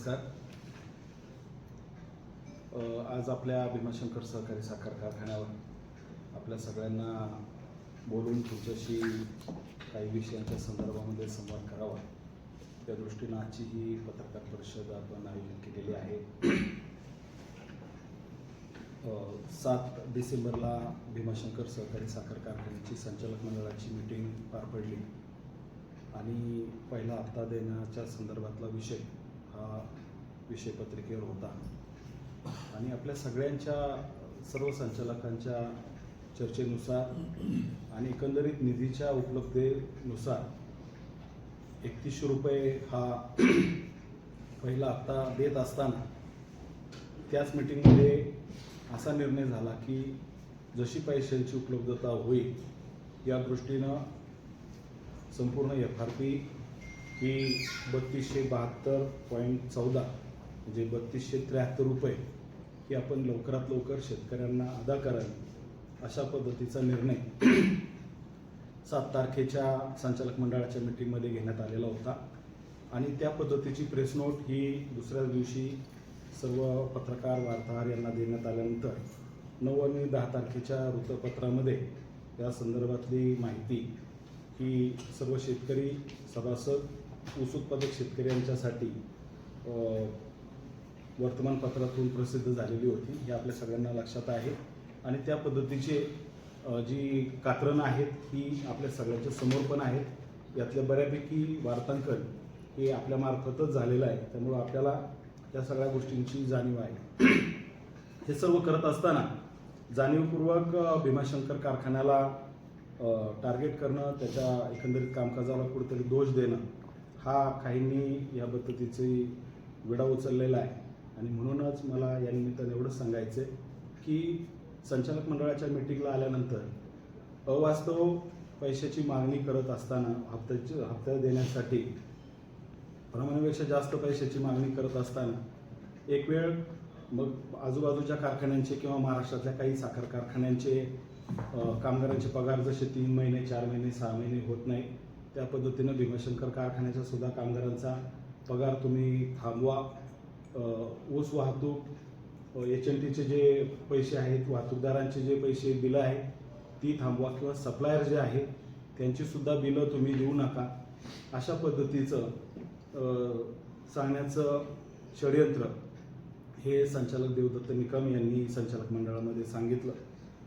नमस्कार. आज आपल्या भीमाशंकर सहकारी साखर कारखान्यावर आपल्या सगळ्यांना बोलून तुमच्याशी काही विषयांच्या संदर्भामध्ये संवाद करावा. त्या दृष्टीनं आजची ही पत्रकार परिषद आपण आयोजित केलेली आहे. सात डिसेंबरला भीमाशंकर सहकारी साखर कारखान्याची संचालक मंडळाची मीटिंग पार पडली. आणि पहिला हप्ता देण्याच्या संदर्भातला विषय विषय पत्रिकेवर होता. आणि आपल्या सगळ्यांच्या सर्व संचालकांच्या चर्चेनुसार आणि एकंदरीत निधीच्या उपलब्धतेनुसार एकतीसशे रुपये हा पहिला हप्ता देत असताना त्याच मीटिंगमध्ये असा निर्णय झाला की जशी पैशांची उपलब्धता होईल या दृष्टीनं संपूर्ण एफ आर पी ही बत्तीसशे बहात्तर पॉईंट चौदा म्हणजे बत्तीसशे त्र्याहत्तर रुपये ही आपण लवकरात लवकर शेतकऱ्यांना अदा करावी अशा पद्धतीचा निर्णय सात तारखेच्या संचालक मंडळाच्या मीटिंगमध्ये घेण्यात आलेला होता. आणि त्या पद्धतीची प्रेस नोट ही दुसऱ्या दिवशी सर्व पत्रकार वार्ताहर यांना देण्यात आल्यानंतर नऊ आणि दहा तारखेच्या वृत्तपत्रामध्ये या संदर्भातली माहिती ही सर्व शेतकरी सभासद ऊस उत्पादक शेतकऱ्यांच्यासाठी वर्तमानपत्रातून प्रसिद्ध झालेली होती. हे आपल्या सगळ्यांना लक्षात आहे. आणि त्या पद्धतीचे जी कात्रणं आहेत ही आपल्या सगळ्यांच्या समोर पण आहेत. यातल्या बऱ्यापैकी वार्तांकन हे आपल्या मार्फतच झालेलं आहे. त्यामुळं आपल्याला या सगळ्या गोष्टींची जाणीव आहे. हे सर्व करत असताना जाणीवपूर्वक भीमाशंकर कारखान्याला टार्गेट करणं त्याच्या एकंदरीत कामकाजाला कुठेतरी दोष देणं हा काहींनी या पद्धतीची विडा उचललेला आहे. आणि म्हणूनच मला या निमित्ताने एवढंच सांगायचं आहे की संचालक मंडळाच्या मीटिंगला आल्यानंतर अवास्तव पैशाची मागणी करत असताना हप्त्याची हप्ता देण्यासाठी प्रमाणापेक्षा जास्त पैशाची मागणी करत असताना एक वेळ मग आजूबाजूच्या कारखान्यांचे किंवा महाराष्ट्रातल्या काही साखर कारखान्यांचे कामगारांचे पगार जसे तीन महिने चार महिने सहा महिने होत नाही त्या पद्धतीनं भीमाशंकर कारखान्याचा सुद्धा कामगारांचा पगार तुम्ही थांबवा. ऊस वाहतूक एच एन टीचे जे पैसे आहेत वाहतूकदारांचे जे पैसे बिलं आहेत ती थांबवा किंवा सप्लायर जे आहेत त्यांचीसुद्धा बिलं तुम्ही देऊ नका. अशा पद्धतीचं सांगण्याचं षडयंत्र हे संचालक देवदत्त निकम यांनी संचालक मंडळामध्ये सांगितलं.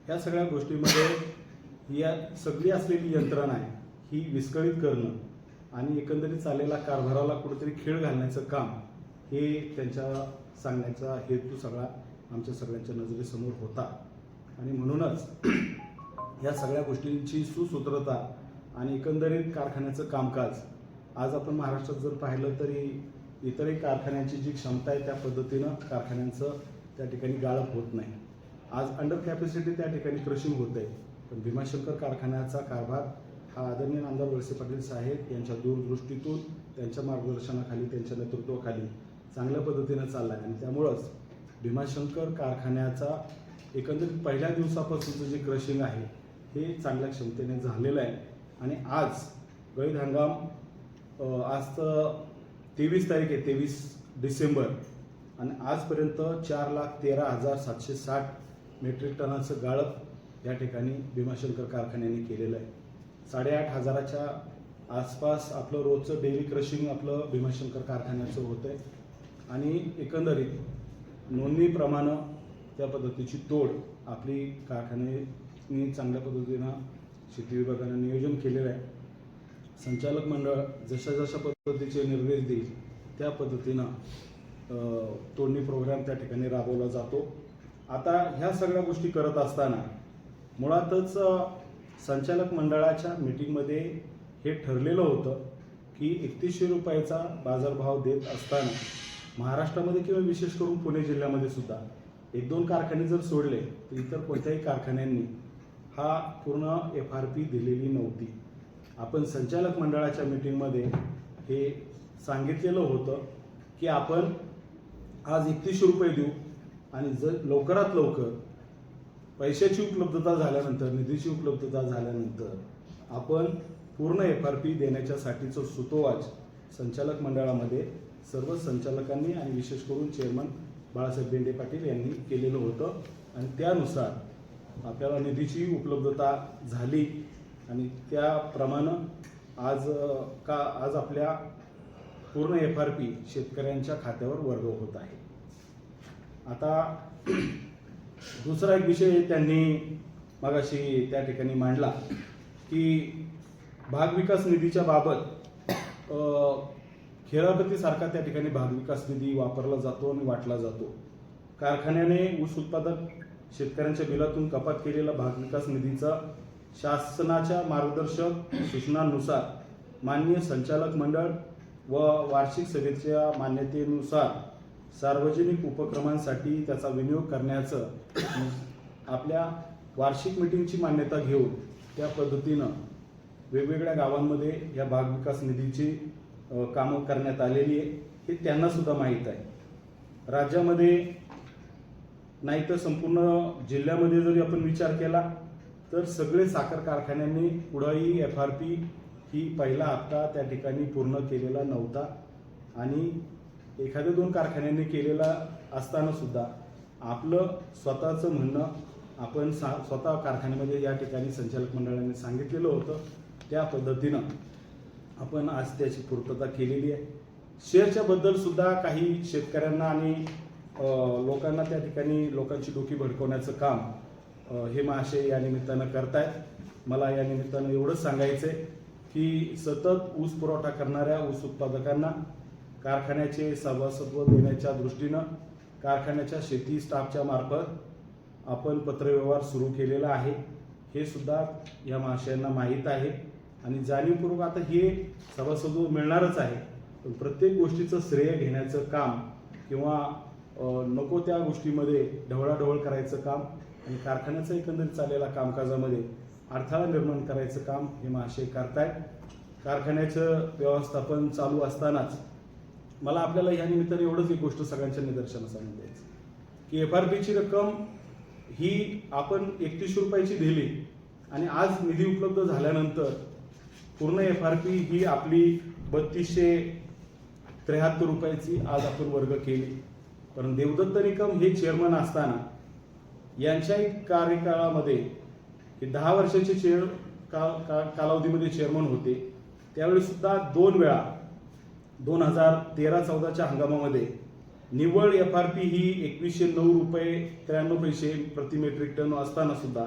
ह्या सगळ्या गोष्टीमध्ये या सगळी असलेली यंत्रणा आहे. ही विस्कळीत करणं आणि एकंदरीत चाललेला कारभाराला कुठेतरी खेळ घालण्याचं काम हे त्यांच्या सांगण्याचा हेतू सगळा आमच्या सगळ्यांच्या नजरेसमोर होता. आणि म्हणूनच या सगळ्या गोष्टींची सुसूत्रता आणि एकंदरीत कारखान्याचं कामकाज आज आपण महाराष्ट्रात जर पाहिलं तरी इतरही कारखान्यांची जी क्षमता आहे त्या पद्धतीनं कारखान्यांचं त्या ठिकाणी गाळप होत नाही. आज अंडर कॅपॅसिटी त्या ठिकाणी क्रशिंग होत आहे पण भीमाशंकर कारखान्याचा कारभार हा आदरणीय आमदार वळसे पाटील साहेब यांच्या दूरदृष्टीतून त्यांच्या मार्गदर्शनाखाली त्यांच्या नेतृत्वाखाली चांगल्या पद्धतीनं चालला आहे आणि त्यामुळंच भीमाशंकर कारखान्याचा एकंदरीत पहिल्या दिवसापासूनचं जे क्रशिंग आहे हे चांगल्या क्षमतेने झालेलं आहे. आणि आज गळीत हंगाम आज तर तेवीस तारीख आहे तेवीस डिसेंबर. आणि आजपर्यंत चार लाख तेरा हजार सातशे साठ मेट्रिक टनाचं गाळप या ठिकाणी भीमाशंकर कारखान्याने केलेलं आहे. साडेआठ हजाराच्या आसपास आपलं रोजचं डेली क्रशिंग आपलं भीमाशंकर कारखान्याचं होतं आहे आणि एकंदरीत नोंदणीप्रमाणे त्या पद्धतीची तोड आपली कारखान्यानी चांगल्या पद्धतीनं शेती विभागानं नियोजन केलेलं आहे. संचालक मंडळ जशा जशा पद्धतीचे निर्देश देईल त्या पद्धतीनं तोडणी प्रोग्राम त्या ठिकाणी राबवला जातो. आता ह्या सगळ्या गोष्टी करत असताना मुळातच संचालक मंडळाच्या मीटिंगमध्ये हे ठरलेलं होतं की एकतीसशे रुपयाचा बाजारभाव देत असताना महाराष्ट्रामध्ये किंवा विशेष करून पुणे जिल्ह्यामध्ये सुद्धा एक दोन कारखाने जर सोडले तर इतर कोणत्याही कारखान्यांनी हा पूर्ण एफ आर पी दिलेली नव्हती. आपण संचालक मंडळाच्या मीटिंगमध्ये हे सांगितलेलं होतं की आपण आज एकतीसशे रुपये देऊ आणि जर लवकरात लवकर पैशाची उपलब्धता झाल्यानंतर निधीची उपलब्धता झाल्यानंतर आपण पूर्ण एफ आर पी देण्याच्यासाठीचं सुतोवाच संचालक मंडळामध्ये सर्व संचालकांनी आणि विशेष करून चेअरमन बाळासाहेब बेंडे पाटील यांनी केलेलं होतं. आणि त्यानुसार आपल्याला निधीची उपलब्धता झाली. आणि त्याप्रमाणे आज का आज आपल्या पूर्ण एफ आर पी शेतकऱ्यांच्या खात्यावर वर्ग होत आहे. आता दुसरा एक विषय त्यांनी मगाशी त्या ठिकाणी मांडला की भाग विकास निधीच्या बाबत अ, खेळापतीसारखा त्या ठिकाणी भाग विकास निधी वापरला जातो आणि वाटला जातो. कारखान्याने ऊस उत्पादक शेतकऱ्यांच्या बिलातून कपात केलेला भाग विकास निधीचा शासनाच्या मार्गदर्शक सूचनांनुसार मान्य संचालक मंडळ व वार्षिक सभेच्या मान्यतेनुसार सार्वजनिक उपक्रमांसाठी त्याचा विनियोग करण्याचं आपल्या वार्षिक मिटिंगची मान्यता घेऊन त्या पद्धतीनं वेगवेगळ्या गावांमध्ये या भागविकास निधीची कामं करण्यात आलेली आहे. हे त्यांनासुद्धा माहीत आहे. राज्यामध्ये नाही तर संपूर्ण जिल्ह्यामध्ये जरी आपण विचार केला तर सगळे साखर कारखान्यांनी पुढंही एफ आर पी ही पहिला हप्ता त्या ठिकाणी पूर्ण केलेला नव्हता. आणि एखाद्या दोन कारखान्यांनी केलेला असताना सुद्धा आपलं स्वतःचं म्हणणं आपण सा स्वतः कारखान्यामध्ये या ठिकाणी संचालक मंडळाने सांगितलेलं होतं. त्या पद्धतीनं आपण आज त्याची पूर्तता केलेली आहे. शेअरच्या बद्दल सुद्धा काही शेतकऱ्यांना आणि लोकांना त्या ठिकाणी लोकांची डोकी भडकवण्याचं काम हे महाशय या निमित्तानं करतायत. मला या निमित्तानं एवढंच सांगायचं आहे की सतत ऊस पुरवठा करणाऱ्या ऊस उत्पादकांना कारखान्याचे सभासत्व देण्याच्या दृष्टीनं कारखान्याच्या शेती स्टाफच्या मार्फत आपण पत्रव्यवहार सुरू केलेला आहे. हे सुद्धा या महाशयांना माहीत आहे. आणि जाणीवपूर्वक आता हे सभासत्व मिळणारच आहे. पण प्रत्येक गोष्टीचं श्रेय घेण्याचं काम किंवा नको त्या गोष्टीमध्ये ढवळाढवळ करायचं काम आणि कारखान्याचं एकंदरीत चाललेल्या कामकाजामध्ये अडथळा निर्माण करायचं काम हे महाशय करतायत. कारखान्याचं व्यवस्थापन चालू असतानाच मला आपल्याला या निमित्ताने एवढंच एक गोष्ट सगळ्यांच्या निदर्शनास आणून द्यायचं की एफ आर पीची रक्कम ही आपण एकतीसशे रुपयाची दिली आणि आज निधी उपलब्ध झाल्यानंतर पूर्ण एफ आर पी ही आपली बत्तीसशे त्र्याहत्तर रुपयाची आज आपण वर्ग केली. पण देवदत्त निकम हे चेअरमन असताना यांच्याही कार्यकाळामध्ये हे दहा वर्षाचे चेअर का, का कालावधीमध्ये चेअरमन होते. त्यावेळी सुद्धा दोन वेळा दोन हजार तेरा चौदाच्या हंगामामध्ये निव्वळ एफ आर पी ही एकवीसशे नऊ रुपये त्र्याण्णव पैसे प्रति मेट्रिक टन असताना सुद्धा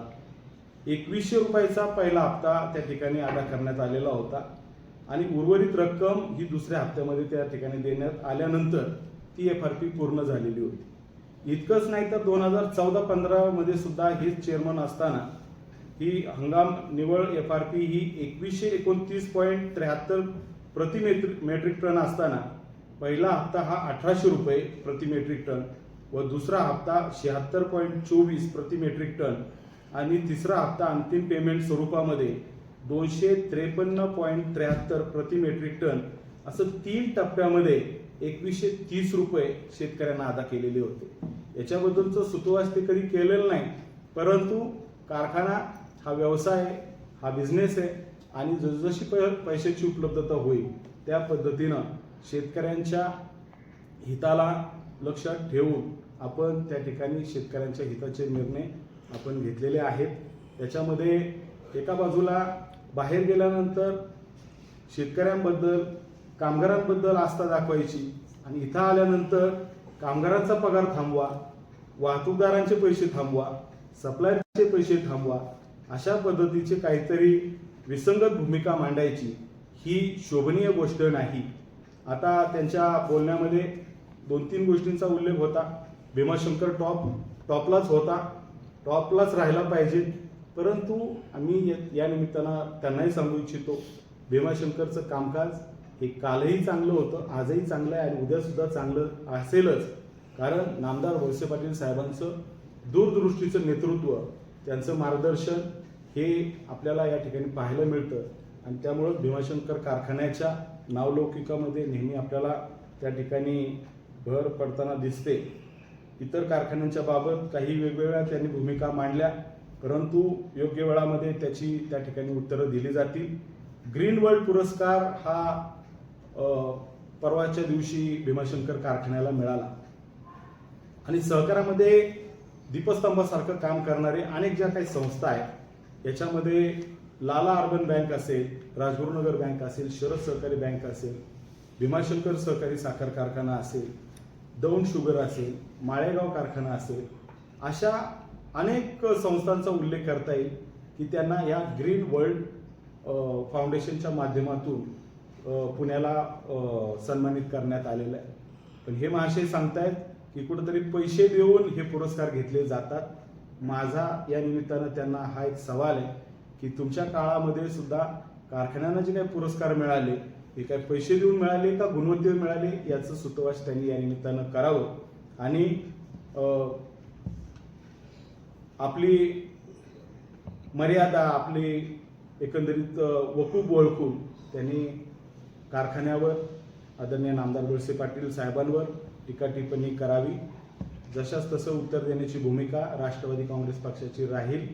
एकवीसशे रुपयाचा पहिला हप्ता त्या ठिकाणी अदा करण्यात आलेला होता. आणि उर्वरित रक्कम ही दुसऱ्या हप्त्यामध्ये त्या ठिकाणी देण्यात आल्यानंतर ती एफ आर पी पूर्ण झालेली होती. इतकंच नाही तर दोन हजार चौदा पंधरामध्ये सुद्धा हेच चेअरमन असताना ही हंगाम निवळ एफ आर पी ही एकवीसशे एकोणतीस पॉईंट त्र्याहत्तर प्रति मेट्रिक मेट्रिक टन असताना पहिला हप्ता हा अठराशे रुपये प्रति मेट्रिक टन व दुसरा हप्ता शहात्तर पॉईंट चोवीस प्रति मेट्रिक टन आणि तिसरा हप्ता अंतिम पेमेंट स्वरूपामध्ये दोनशे त्रेपन्न पॉईंट त्र्याहत्तर प्रति मेट्रिक टन असं तीन टप्प्यामध्ये एकवीसशे तीस रुपये शेतकऱ्यांना अदा केलेले होते. याच्याबद्दलचं सुतोवाच ते कधी केलेलं नाही परंतु कारखाना हा व्यवसाय आहे हा बिझनेस आहे. आणि जसजशी प पैशाची उपलब्धता होईल त्या पद्धतीनं शेतकऱ्यांच्या हिताला लक्षात ठेवून आपण त्या ठिकाणी शेतकऱ्यांच्या हिताचे निर्णय आपण घेतलेले आहेत. त्याच्यामध्ये एका बाजूला बाहेर गेल्यानंतर शेतकऱ्यांबद्दल कामगारांबद्दल आस्था दाखवायची आणि इथं आल्यानंतर कामगारांचा पगार थांबवा वाहतूकदारांचे पैसे थांबवा सप्लायरचे पैसे थांबवा अशा पद्धतीचे काहीतरी विसंगत भूमिका मांडायची ही शोभनीय गोष्ट नाही. आता त्यांच्या बोलण्यामध्ये दोन तीन गोष्टींचा उल्लेख होता. भीमाशंकर टॉप टॉपलाच होता. टॉपलाच राहिला पाहिजे. परंतु आम्ही या- निमित्तानं त्यांनाही सांगू इच्छितो भीमाशंकरचं कामकाज हे कालही चांगलं होतं आजही चांगलं आहे आणि उद्यासुद्धा चांगलं असेलच. कारण नामदार वळसे पाटील साहेबांचं दूरदृष्टीचं नेतृत्व त्यांचं मार्गदर्शन हे आपल्याला या ठिकाणी पाहायला मिळतं. आणि त्यामुळं भीमाशंकर कारखान्याच्या नावलौकिकामध्ये नेहमी आपल्याला त्या ठिकाणी भर पडताना दिसते. इतर कारखान्यांच्या बाबत काही वेगवेगळ्या त्यांनी भूमिका मांडल्या परंतु योग्य वेळामध्ये त्याची त्या ठिकाणी उत्तरं दिली जातील. ग्रीन वर्ल्ड पुरस्कार हा परवाच्या दिवशी भीमाशंकर कारखान्याला मिळाला. आणि सहकारामध्ये दीपस्तंभासारखं काम करणारे अनेक ज्या काही संस्था आहेत याच्यामध्ये लाला अर्बन बँक असेल राजगुरुनगर बँक असेल शरद सहकारी बँक असेल भीमाशंकर सहकारी साखर कारखाना असेल दौंड शुगर असेल माळेगाव कारखाना असेल अशा अनेक संस्थांचा उल्लेख करता येईल की त्यांना या ग्रीन वर्ल्ड फाउंडेशनच्या माध्यमातून पुण्याला सन्मानित करण्यात आलेलं आहे. पण हे महाशय सांगतायत की कुठेतरी पैसे देऊन हे पुरस्कार घेतले जातात. माझा या निमित्तानं त्यांना हा एक सवाल आहे की तुमच्या काळामध्ये सुद्धा कारखान्यांना जे काही पुरस्कार मिळाले ते काय पैसे देऊन मिळाले का गुणवत्तेवर मिळाले याचं सुतवास त्यांनी या निमित्तानं करावं. आणि आपली मर्यादा आपली एकंदरीत वकूब ओळखून त्यांनी कारखान्यावर आदरणीय नामदार वळसे पाटील साहेबांवर टीका टिप्पणी करावी. जशाच तसं उत्तर देण्याची भूमिका राष्ट्रवादी काँग्रेस पक्षाची राहील.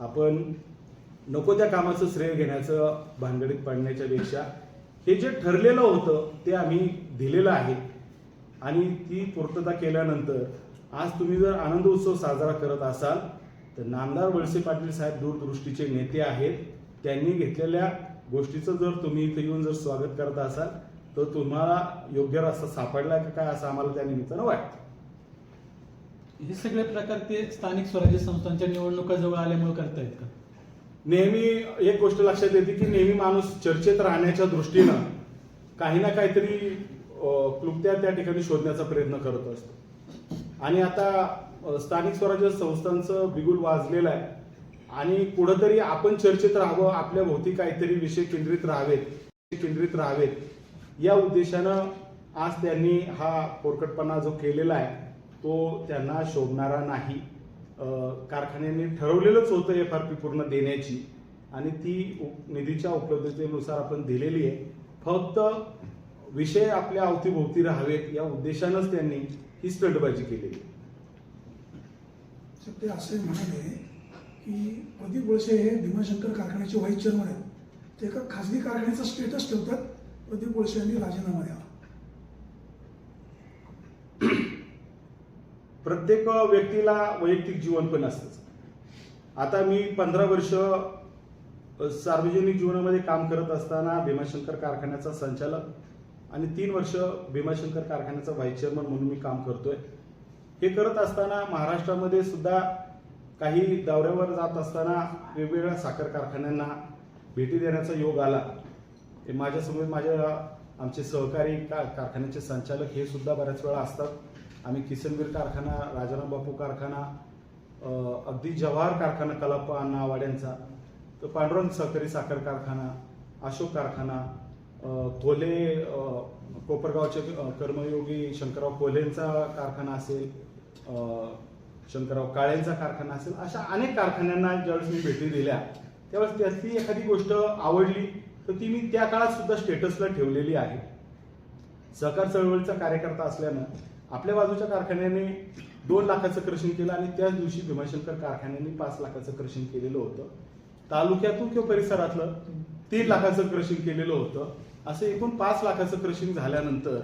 आपण नको त्या कामाचं श्रेय घेण्याचं भानगडीत पडण्याच्या पेक्षा हे जे ठरलेलं होतं ते आम्ही दिलेलं आहे. आणि ती पूर्तता केल्यानंतर आज तुम्ही जर आनंद उत्सव साजरा करत असाल तर नामदार वळसे पाटील साहेब दूरदृष्टीचे नेते आहेत. त्यांनी घेतलेल्या गोष्टीचं जर तुम्ही इथे येऊन जर स्वागत करत असाल तर तुम्हाला योग्य रस्ता सापडला का काय असं आम्हाला त्या निमित्तानं वाटतं. हे सगळे प्रकार ते स्थानिक स्वराज्य संस्थांच्या निवडणुका जवळ आल्यामुळे करतायत का? नेहमी एक गोष्ट लक्षात येते की नेहमी माणूस चर्चेत राहण्याच्या दृष्टीनं काही ना काहीतरी क्लुप्त्या त्या ठिकाणी शोधण्याचा प्रयत्न करत असतो. आणि आता स्थानिक स्वराज्य संस्थांचं बिगुल वाजलेलं आहे. आणि कुठंतरी आपण चर्चेत राहावं आपल्या भोवती काहीतरी विषय केंद्रित राहावेत केंद्रित राहावेत. या उद्देशानं आज त्यांनी हा पोरकटपणा जो केलेला आहे तो त्यांना शोभणारा नाही. कारखान्याने कारखान्यांनी ठरवलेलंच होतं एफ आर पी पूर्ण देण्याची आणि ती निधीच्या उपलब्धतेनुसार आपण दिलेली आहे. फक्त विषय आपल्या अवतीभोवती राहावेत या उद्देशानंच त्यांनी ही स्टंटबाजी केलेली ते असे म्हणाले की प्रदीप वळसे हे भीमाशंकर कारखान्याचे व्हाईस चेअरमन आहेत. ते एका खाजगी कारखान्याचा स्टेटस ठेवतात. प्रदीप वळसे यांनी राजीनामा द्यावा. प्रत्येक व्यक्तीला वैयक्तिक जीवन पण असतंच. आता मी पंधरा वर्ष सार्वजनिक जीवनामध्ये काम करत असताना भीमाशंकर कारखान्याचा संचालक आणि तीन वर्ष भीमाशंकर कारखान्याचा व्हाईस चेअरमन म्हणून मी काम करतोय. हे करत असताना महाराष्ट्रामध्ये सुद्धा काही दौऱ्यावर जात असताना वेगवेगळ्या साखर कारखान्यांना भेटी देण्याचा योग आला. माझ्यासमोर माझ्या आमचे सहकारी का कारखान्याचे संचालक हे सुद्धा बऱ्याच वेळा असतात. आम्ही किसनवीर कारखाना राजाराम बापू कारखाना अगदी जवाहर कारखाना कलाप अण्णा वाड्यांचा तर पांडुरंग सहकारी साखर कारखाना अशोक कारखाना कोले कोपरगावचे कर्मयोगी शंकरराव कोल्हेंचा कारखाना असेल शंकरराव काळेंचा कारखाना असेल अशा अनेक कारखान्यांना ज्यावेळेस मी भेटी दिल्या त्यावेळेस त्यातली एखादी गोष्ट आवडली तर ती मी त्या काळात सुद्धा स्टेटसला ठेवलेली आहे. सहकार चळवळीचा कार्यकर्ता असल्यानं आपल्या बाजूच्या कारखान्याने दोन लाखाचं क्रशिंग केलं आणि त्याच दिवशी भीमाशंकर कारखान्याने पाच लाखाचं क्रशिंग केलेलं होतं. तालुक्यातून किंवा परिसरातलं तीन लाखाचं क्रशिंग केलेलं होतं. असं एकूण पाच लाखाचं क्रशिंग झाल्यानंतर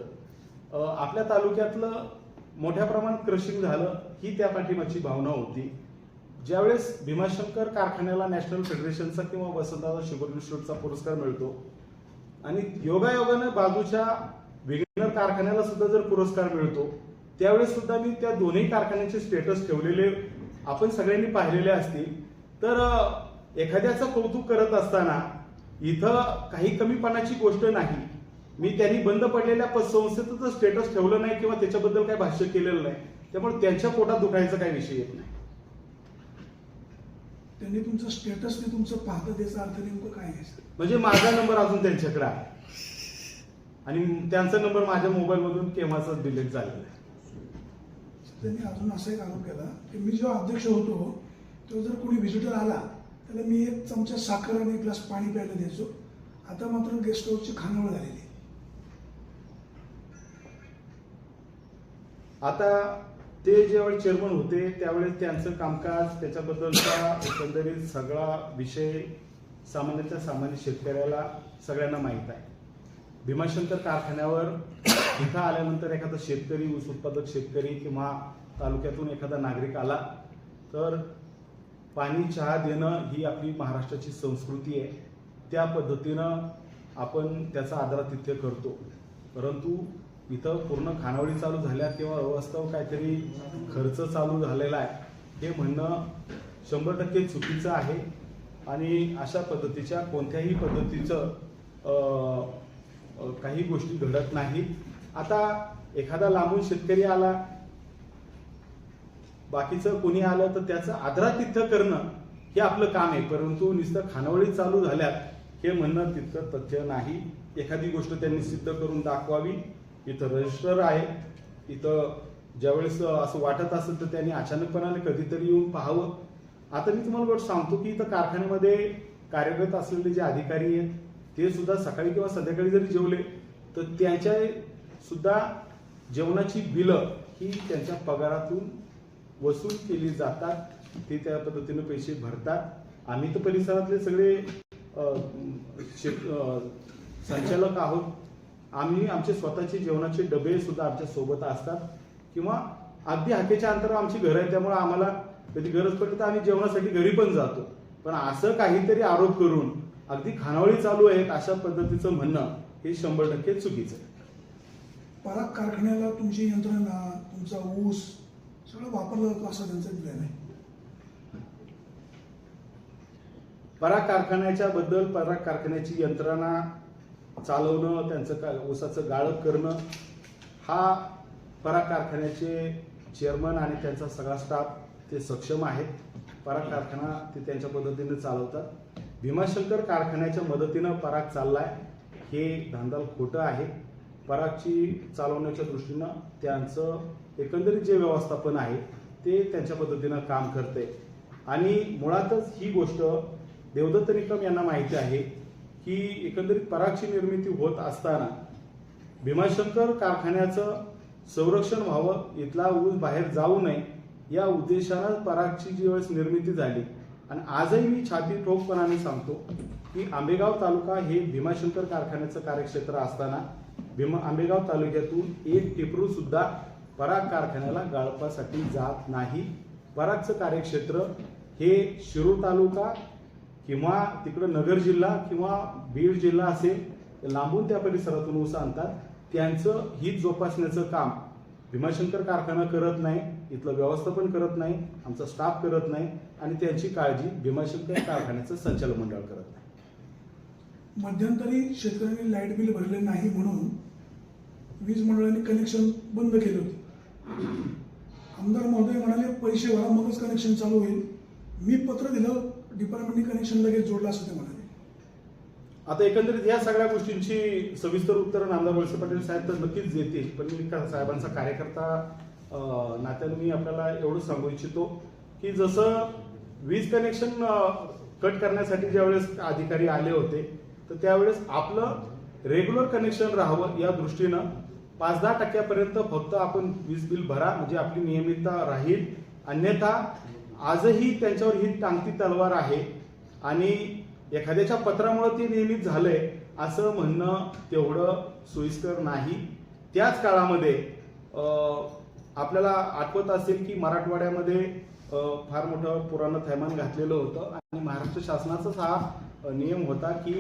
आपल्या तालुक्यातलं मोठ्या प्रमाणात क्रशिंग झालं ही त्या पाठीमागची भावना होती. ज्यावेळेस भीमाशंकर कारखान्याला नॅशनल फेडरेशनचा किंवा वसंतदादा शुगर इन्स्टिट्यूटचा पुरस्कार मिळतो आणि योगायोगानं बाजूच्या विग्नर कारखान्याला सुद्धा जर पुरस्कार मिळतो त्यावेळेस सुद्धा मी त्या दोन्ही कारखान्याचे स्टेटस ठेवलेले आपण सगळ्यांनी पाहिलेले असतील. तर एखाद्याचं कौतुक करत असताना इथं काही कमीपणाची गोष्ट नाही. मी त्यांनी बंद पडलेल्या पतसंस्थेचं जर स्टेटस ठेवलं नाही किंवा त्याच्याबद्दल काही भाष्य केलेलं नाही. त्यामुळे त्यांच्या पोटात दुखायचा काही विषय येत नाही. त्यांनी तुमचं स्टेटस ते तुमचं पाहतं त्याचा अर्थ नेमकं काय आहे? म्हणजे माझा नंबर अजून त्यांच्याकडे आहे. आणि त्यांचा नंबर माझ्या मोबाईलमधून केव्हाचा डिलीट झालेला आहे. त्यांनी अजून असा एक आरोप केला की मी जेव्हा अध्यक्ष होतो तेव्हा जर कोणी व्हिजिटर आला त्याला मी एक चमचा साखर आणि एक ग्लास पाणी प्यायला द्यायचो. आता मात्र गेस्ट हाऊसची खानावळ झालेली. आता ते ज्यावेळी चेअरमन होते त्यावेळेस त्यांचं कामकाज त्याच्याबद्दलचा एकंदरीत सगळा विषय सामान्याच्या सामान्य शेतकऱ्याला सगळ्यांना माहीत आहे. भीमाशंकर कारखान्यावर इथं आल्यानंतर एखादा शेतकरी ऊस उत्पादक शेतकरी किंवा तालुक्यातून एखादा नागरिक आला तर पाणी चहा देणं ही आपली महाराष्ट्राची संस्कृती आहे. त्या पद्धतीनं आपण त्याचा आदरातिथ्य करतो. परंतु इथं पूर्ण खानावळी चालू झाल्या किंवा अवास्तव काहीतरी खर्च चालू झालेला आहे हे म्हणणं शंभर टक्के चुकीचं आहे. आणि अशा पद्धतीच्या कोणत्याही पद्धतीचं काही गोष्टी घडत नाहीत. आता एखादा लांबून शेतकरी आला बाकीचं कोणी आलं तर त्याचं आदरातिथ्य करणं हे आपलं काम आहे. परंतु नुसतं खानावळी चालू झाल्यात हे म्हणणं तितकं तथ्य नाही. एखादी गोष्ट त्यांनी सिद्ध करून दाखवावी. इथं रजिस्टर आहे. इथं ज्यावेळेस असं वाटत असेल तर त्यांनी अचानकपणाने कधीतरी येऊन पाहावं. आता मी तुम्हाला गोष्ट सांगतो की इथं कारखान्यामध्ये कार्यरत असलेले जे अधिकारी आहेत ते सुद्धा सकाळी किंवा संध्याकाळी जरी जेवले तर त्यांच्या सुद्धा जेवणाची बिलं ही त्यांच्या पगारातून वसूल केली जातात. ते त्या पद्धतीनं पैसे भरतात. आम्ही तर परिसरातले सगळे संचालक आहोत. आम्ही आमचे स्वतःचे जेवणाचे डबे सुद्धा आमच्यासोबत असतात. किंवा अगदी हाकेच्या अंतरावर आमची घरं आहे त्यामुळे आम्हाला कधी गरज पडली तर आम्ही जेवणासाठी घरी पण जातो. पण असं काहीतरी आरोप करून अगदी खानावळी चालू आहेत अशा पद्धतीचं म्हणणं हे शंभर टक्के चुकीचं आहे. पराग कारखान्याला तुमची यंत्रणा तुमचा ऊस सगळं वापरलं जातं असं त्यांचं प्लॅन आहे. पराग कारखान्याच्या बद्दल पराग कारखान्याची यंत्रणा चालवणं त्यांचं का ऊसाचं गाळप करणं हा पराग कारखान्याचे चेअरमन आणि त्यांचा सगळा स्टाफ ते सक्षम आहेत. पराग कारखाना ते त्यांच्या पद्धतीने चालवतात. भीमाशंकर कारखान्याच्या मदतीनं पराग चाललाय. हे धांदाल खोटं आहे. परागची चालवण्याच्या दृष्टीनं त्यांचं एकंदरीत जे व्यवस्थापन आहे ते त्यांच्या पद्धतीनं काम करते आणि मुळातच ही गोष्ट देवदत्त निकम यांना माहिती आहे की एकंदरीत परागची निर्मिती होत असताना भीमाशंकर कारखान्याचं संरक्षण व्हावं इथला ऊस बाहेर जाऊ नये या उद्देशानं परागची जी वेळेस निर्मिती झाली आणि आजही मी छाती ठोकपणाने सांगतो की आंबेगाव तालुका हे भीमाशंकर कारखान्याचं कार्यक्षेत्र असताना भीमा आंबेगाव तालुक्यातून एक टिपरू सुद्धा पराग कारखान्याला गाळपासाठी जात नाही. परागचं कार्यक्षेत्र हे शिरूर तालुका किंवा तिकडं नगर जिल्हा किंवा बीड जिल्हा असेल लांबून त्या परिसरातून ऊस आणतात. त्यांचं हित जोपासण्याचं काम भीमाशंकर कारखाना करत नाही इथलं व्यवस्थापन करत नाही आमचा स्टाफ करत नाही आणि त्यांची काळजी भीमाशंकर कारखान्याचं संचालक मंडळ करत नाही. मध्यंतरी शेतकऱ्यांनी लाइट बिल भरले नाही म्हणून वीज मंडळाने कनेक्शन बंद केले होते. आमदार महोदय म्हणाले पैसे भरा मगच कनेक्शन चालू होईल. मी पत्र दिलं डिपार्टमेंटने कनेक्शन लगेच जोडलं असं ते म्हणाले. आता एकंदरीत या सगळ्या गोष्टींची सविस्तर उत्तर नामदार वळसे पाटील साहेब तर नक्कीच देतील पण मी साहेबांचा कार्यकर्ता अं, नात्याने मी आपल्याला एवढं सांगू इच्छितो की जसं वीज कनेक्शन कट करण्यासाठी ज्यावेळेस अधिकारी आले होते तर त्यावेळेस आपलं रेग्युलर कनेक्शन राहावं या दृष्टीनं पाच दहा टक्क्यापर्यंत फक्त आपण वीज बिल भरा म्हणजे आपली नियमितता राहील. अन्यथा आजही त्यांच्यावर ही टांगती तलवार आहे आणि एखाद्याच्या पत्रामुळे ते नियमित झालंय असं म्हणणं तेवढं सोयीस्कर नाही. त्याच काळामध्ये आपल्याला आठवत असेल की मराठवाड्यामध्ये फार मोठं पुरानं थैमान घातलेलं होतं आणि महाराष्ट्र शासनाचाच हा नियम होता की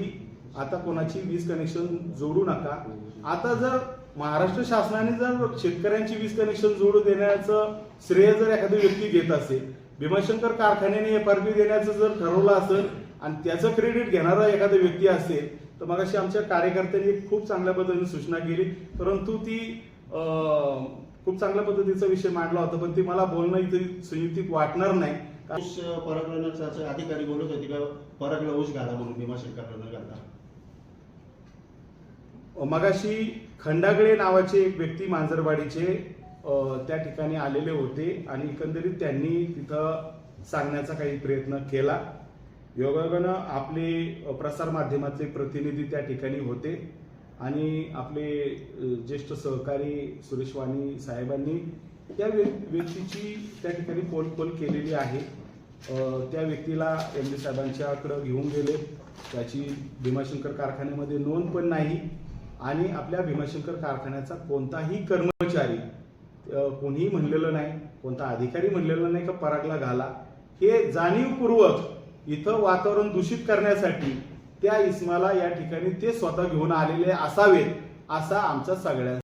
आता कोणाची वीज कनेक्शन जोडू नका. आता जर महाराष्ट्र शासनाने जर शेतकऱ्यांची वीज कनेक्शन जोडू देण्याचं श्रेय जर एखादी व्यक्ती घेत असेल भीमाशंकर कारखान्याने एफ आर पी देण्याचं जर ठरवलं असेल आणि त्याचं क्रेडिट घेणारा एखादा व्यक्ती असेल तर मग अशी आमच्या कार्यकर्त्यांनी खूप चांगल्या पद्धतीने सूचना केली. परंतु ती खूप चांगल्या पद्धतीचा विषय मांडला होता पण ती मला बोलणं इथे संयुक्तिक वाटणार नाही. ऊस अधिकारी बोलत होते का परगला ऊस घाला म्हणून न घालता मगाशी खंडागळे नावाचे एक व्यक्ती मांजरवाडीचे त्या ठिकाणी आलेले होते आणि एकंदरीत त्यांनी तिथं सांगण्याचा काही प्रयत्न केला. योगायोगानं आपले प्रसारमाध्यमाचे प्रतिनिधी त्या ठिकाणी होते आणि आपले ज्येष्ठ सहकारी सुरेश वाणी साहेबांनी त्या व्य- व्यक्तीची त्या ठिकाणी पोल पोल केलेली आहे. त्या व्यक्तीला एम डी साहेबांच्याकडं घेऊन गेले. त्याची भीमाशंकर कारखान्यामध्ये नोंद पण नाही आणि आपल्या भीमाशंकर कारखान्याचा कोणताही कर्मचारी कोणीही म्हणलेलं नाही कोणता अधिकारी म्हणलेला नाही का परागला घाला. हे जाणीवपूर्वक इथं वातावरण दूषित करण्यासाठी त्या इस्माला या ठिकाणी ते स्वतः घेऊन आलेले असावेत असा आमचा सगळ्यांचा